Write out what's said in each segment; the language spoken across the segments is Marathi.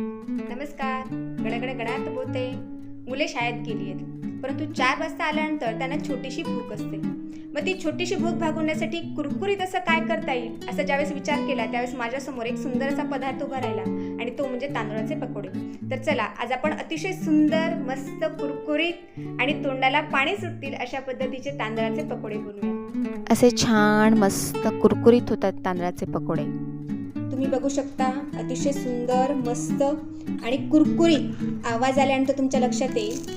नमस्कार. गडगड गडात बोलते. मुले शाळेत गेली आहेत. परंतु चार वाजता आल्यानंतर त्यांना छोटीशी भूक असते. मग ती छोटीशी भूक भागवण्यासाठी कुरकुरीत असं काय करता येईल असा ज्यावेळेस विचार केला त्यावेळेस माझ्यासमोर एक सुंदर असा पदार्थ उभा राहिला आणि तो म्हणजे तांदळाचे पकोडे. तर चला आज आपण अतिशय सुंदर मस्त कुरकुरीत आणि तोंडाला पाणी सुटतील अशा पद्धतीचे तांदळाचे पकोडे बनवूया. असे छान मस्त कुरकुरीत होतात तांदळाचे पकोडे. तुम्ही बघू शकता अतिशय सुंदर मस्त आणि कुरकुरीत आवाज आल्यानंतर तुमच्या लक्षात येईल.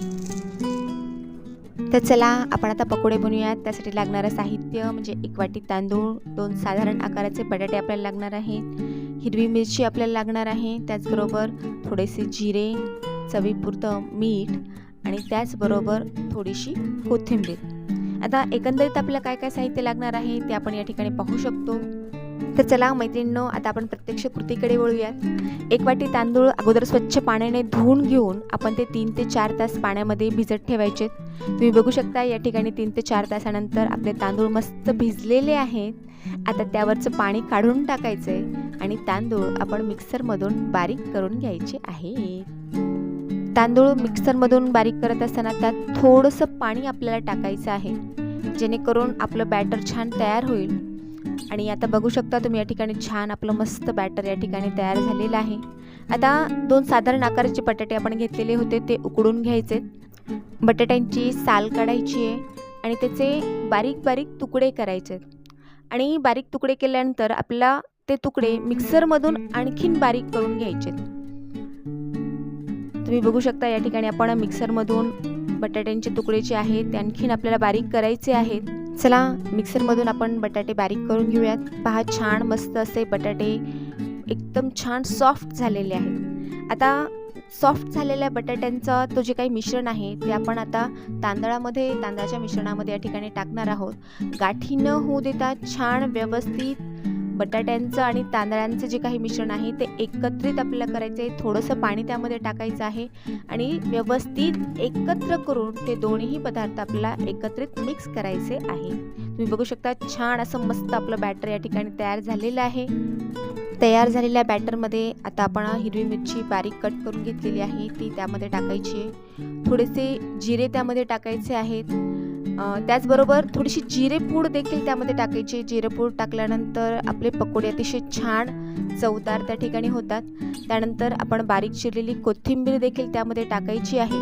तर चला आपण आता पकोडे बनवूयात. त्यासाठी लागणारं साहित्य म्हणजे एक वाटी तांदूळ दोन साधारण आकाराचे बटाटे आपल्याला लागणार आहेत. हिरवी मिरची आपल्याला लागणार आहे. त्याचबरोबर थोडेसे जिरे चवीपुरतं मीठ आणि त्याचबरोबर थोडीशी कोथिंबीर. आता एकंदरीत आपल्याला काय काय साहित्य लागणार आहे ते आपण या ठिकाणी पाहू शकतो. तर चला मैत्रिणींनो आता आपण प्रत्यक्ष कृतीकडे वळूयात. एक वाटी तांदूळ अगोदर स्वच्छ पाण्याने धुवून घेऊन आपण ते तीन ते चार तास पाण्यामध्ये भिजत ठेवायचे. तुम्ही बघू शकता या ठिकाणी तीन ते चार तासानंतर आपले तांदूळ मस्त भिजलेले आहेत. आता त्यावरचं पाणी काढून टाकायचं आहे आणि तांदूळ आपण मिक्सरमधून बारीक करून घ्यायचे आहे. तांदूळ मिक्सरमधून बारीक करत असताना त्यात थोडंसं पाणी आपल्याला टाकायचं आहे. जेणेकरून आपलं बॅटर छान तयार होईल. आणि आता बघू शकता तुम्ही या ठिकाणी छान आपलं मस्त बॅटर या ठिकाणी तयार झालेलं आहे. आता दोन साधारण आकाराचे बटाटे आपण घेतलेले होते ते उकडून घ्यायचे. बटाट्यांची साल काढायची आहे आणि त्याचे बारीक बारीक तुकडे करायचे. आणि बारीक तुकडे केल्यानंतर आपल्याला ते तुकडे मिक्सरमधून आणखीन बारीक करून घ्यायचे. तुम्ही बघू शकता या ठिकाणी आपण मिक्सरमधून बटाट्यांचे तुकडे जे आहेत ते आणखीन आपल्याला बारीक करायचे आहेत. चला मिक्सरमधून आपण बटाटे बारीक करून घेऊयात. पहा छान मस्त असे बटाटे एकदम छान सॉफ्ट झालेले आहेत. आता सॉफ्ट झालेल्या बटाट्यांचा तो जे काही मिश्रण आहे ते आपण आता तांदळामध्ये तांदळाच्या मिश्रणामध्ये या ठिकाणी टाकणार आहोत. गाठी न होऊ देता छान व्यवस्थित बटाट्यांचं आणि तांदळांचं जे काही मिश्रण आहे ते एकत्रित आपल्याला करायचं आहे. थोडंसं पाणी त्यामध्ये टाकायचं आहे आणि व्यवस्थित एकत्र करून ते दोन्ही पदार्थ आपल्याला एकत्रित मिक्स करायचे आहे. तुम्ही बघू शकता छान असं मस्त आपलं बॅटर या ठिकाणी तयार झालेलं आहे. तयार झालेल्या बॅटरमध्ये आता आपण हिरवी मिरची बारीक कट करून घेतलेली आहे. ती त्यामध्ये टाकायची आहे. थोडेसे जिरे त्यामध्ये टाकायचे आहेत. त्याचबरोबर थोडीशी जिरेपूड देखील त्यामध्ये टाकायची. जिरेपूड टाकल्यानंतर आपले पकोडे अतिशय छान चवदार त्या ठिकाणी होतात. त्यानंतर आपण बारीक चिरलेली कोथिंबीर देखील त्यामध्ये टाकायची आहे.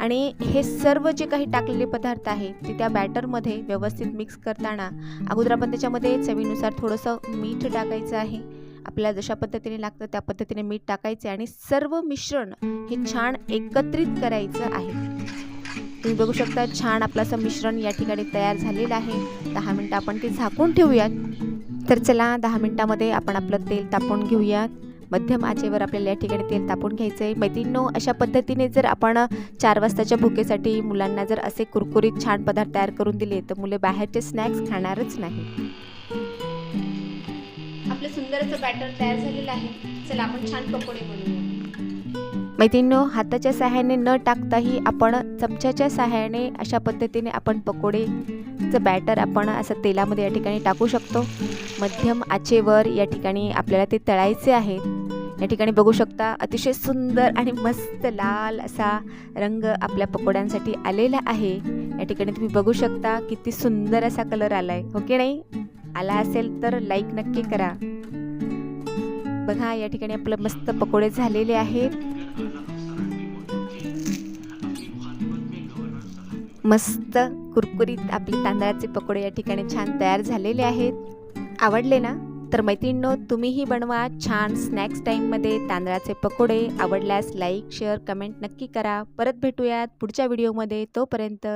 आणि हे सर्व जे काही टाकलेले पदार्थ आहेत ते त्या बॅटरमध्ये व्यवस्थित मिक्स करताना अगोदर आपण त्याच्यामध्ये चवीनुसार थोडंसं मीठ टाकायचं आहे. आपल्याला जशा पद्धतीने लागतं त्या पद्धतीने मीठ टाकायचे आणि सर्व मिश्रण हे छान एकत्रित करायचं आहे. तुम्ही बघू शकता छान आपलं असं मिश्रण या ठिकाणी तयार झालेलं आहे. दहा मिनटं आपण ते झाकून ठेवूयात. तर चला दहा मिनटामध्ये आपण आपलं तेल तापवून घेऊयात. मध्यम आचेवर आपल्याला या ठिकाणी तेल तापून घ्यायचं आहे मैत्रिणो अशा पद्धतीने जर आपण चार वाजताच्या भुकेसाठी मुलांना जर असे कुरकुरीत छान पदार्थ तयार करून दिले तर मुले बाहेरचे स्नॅक्स खाणारच नाही. आपलं सुंदर असं बॅटर तयार झालेलं आहे. चला आपण छान पकोडे बनवूया मैत्रिणींनो हाताच्या सहाय्याने न टाकताही आपण चमच्याच्या सहाय्याने अशा पद्धतीने आपण पकोडेचं बॅटर आपण असं तेलामध्ये या ठिकाणी टाकू शकतो. मध्यम आचेवर या ठिकाणी आपल्याला ते तळायचे आहे. या ठिकाणी बघू शकता अतिशय सुंदर आणि मस्त लाल असा रंग आपल्या पकोड्यांसाठी आलेला आहे. या ठिकाणी तुम्ही बघू शकता किती सुंदर असा कलर आलाय. हो की नाही? आला असेल तर लाईक नक्की करा. बघा या ठिकाणी आपलं मस्त पकोडे झालेले आहेत. मस्त कुरकुरीत आपले तांदळाचे पकोडे या ठिकाणी छान तयार झालेले आहेत. आवडले ना? तर मैत्रिणींनो तुम्हीही बनवा छान स्नॅक्स टाईममध्ये तांदळाचे पकोडे. आवडल्यास लाईक शेअर कमेंट नक्की करा. परत भेटूयात पुढच्या व्हिडिओमध्ये तोपर्यंत